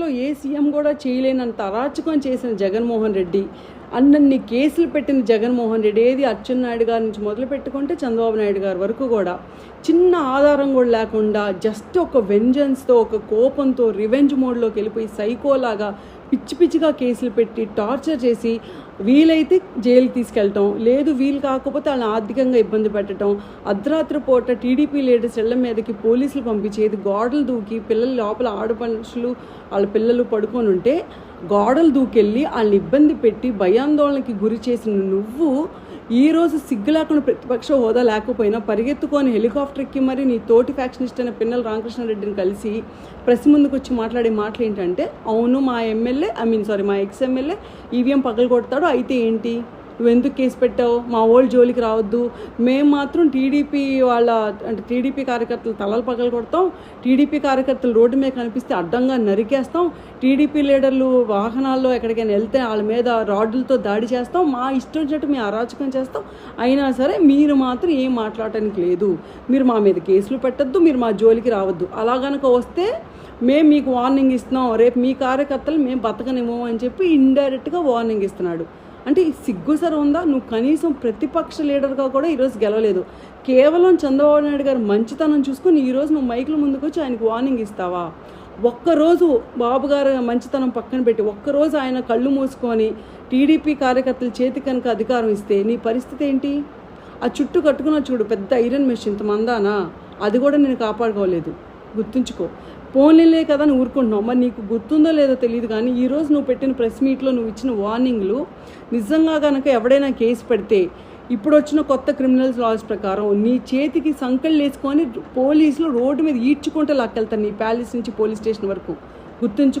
చరిత్రలో ఏ సీఎం కూడా చేయలేనంత అరాచకం చేసిన జగన్మోహన్ రెడ్డి అన్నన్ని కేసులు పెట్టిన జగన్మోహన్ రెడ్డి ఏది అచ్చెన్నాయుడు గారి నుంచి మొదలు పెట్టుకుంటే చంద్రబాబు నాయుడు గారి వరకు కూడా చిన్న ఆధారం కూడా లేకుండా జస్ట్ ఒక వెంజన్స్తో ఒక కోపంతో రివెంజ్ మోడ్లోకి వెళ్ళిపోయి సైకోలాగా పిచ్చి పిచ్చిగా కేసులు పెట్టి టార్చర్ చేసి వీలైతే జైలు తీసుకెళ్ళటం లేదు వీలు కాకపోతే వాళ్ళని ఆర్థికంగా ఇబ్బంది పెట్టడం అర్ధరాత్రి పూట టీడీపీ లీడర్స్ ఇళ్ళ మీదకి పోలీసులు పంపించేది గోడలు దూకి పిల్లలు లోపల ఆడపనుషులు వాళ్ళ పిల్లలు పడుకొని ఉంటే గోడలు దూకెళ్ళి వాళ్ళని ఇబ్బంది పెట్టి భయాందోళనకి గురి చేసిన నువ్వు ఈ రోజు సిగ్గు లేకుండా ప్రతిపక్ష హోదా లేకపోయినా పరిగెత్తుకొని హెలికాప్టర్ ఎక్కి మరి నీ తోటి ఫ్యాక్షనిస్ట్ అయిన పిన్నల రామకృష్ణారెడ్డిని కలిసి ప్రెస్ ముందుకు వచ్చి మాట్లాడే మాటలు ఏంటంటే అవును మా ఎమ్మెల్యే ఐ మీన్ సారీ మా ఎక్స్ ఎమ్మెల్యే ఈవీఎం పగలు కొడతాడు అయితే ఏంటి? నువ్వు ఎందుకు కేసు పెట్టావు? మా ఓల్డ్ జోలికి రావద్దు. మేము మాత్రం టీడీపీ వాళ్ళ అంటే టీడీపీ కార్యకర్తలు తలలు పగలు కొడతాం టీడీపీ కార్యకర్తలు రోడ్డు మీద కనిపిస్తే అడ్డంగా నరికేస్తాం. టీడీపీ లీడర్లు వాహనాల్లో ఎక్కడికైనా వెళ్తే వాళ్ళ మీద రాడ్లతో దాడి చేస్తాం. మా ఇష్టం చెట్టు మేము అరాచకం చేస్తాం. అయినా సరే మీరు మాత్రం ఏం మాట్లాడటానికి లేదు. మీరు మా మీద కేసులు పెట్టద్దు. మీరు మా జోలికి రావద్దు. అలా గనక వస్తే మేము మీకు వార్నింగ్ ఇస్తున్నాం. రేపు మీ కార్యకర్తలు మేము బతకనివ్వము అని చెప్పి ఇండైరెక్ట్గా వార్నింగ్ ఇస్తున్నాడు. అంటే సిగ్గు సర ఉందా? నువ్వు కనీసం ప్రతిపక్ష లీడర్గా కూడా ఈరోజు గెలవలేదు. కేవలం చంద్రబాబు నాయుడు గారు మంచితనం చూసుకుని ఈరోజు నువ్వు మైకుల ముందుకు వచ్చి ఆయనకు వార్నింగ్ ఇస్తావా? ఒక్కరోజు బాబు గారు మంచితనం పక్కన పెట్టి ఒక్కరోజు ఆయన కళ్ళు మూసుకొని టీడీపీ కార్యకర్తల చేతి కనుక అధికారం ఇస్తే నీ పరిస్థితి ఏంటి? ఆ చుట్టూ కట్టుకున్న చూడు పెద్ద ఐరన్ మెషిన్ ఇంత మందానా? అది కూడా నేను కాపాడుకోలేదు. గుర్తుంచుకో. పోనీలే కదా అని ఊరుకుంటున్నావు. మరి నీకు గుర్తుందో లేదో తెలియదు కానీ ఈరోజు నువ్వు పెట్టిన ప్రెస్ మీట్లో నువ్వు ఇచ్చిన వార్నింగ్లు నిజంగా కనుక ఎవడైనా కేసు పెడితే ఇప్పుడు వచ్చిన కొత్త క్రిమినల్స్ లాస్ ప్రకారం నీ చేతికి సంకళ్ళు వేసుకొని పోలీసులు రోడ్డు మీద ఈడ్చుకుంటే లాక్కెళ్తారు నీ ప్యాలెస్ నుంచి పోలీస్ స్టేషన్ వరకు. గుర్తుంచు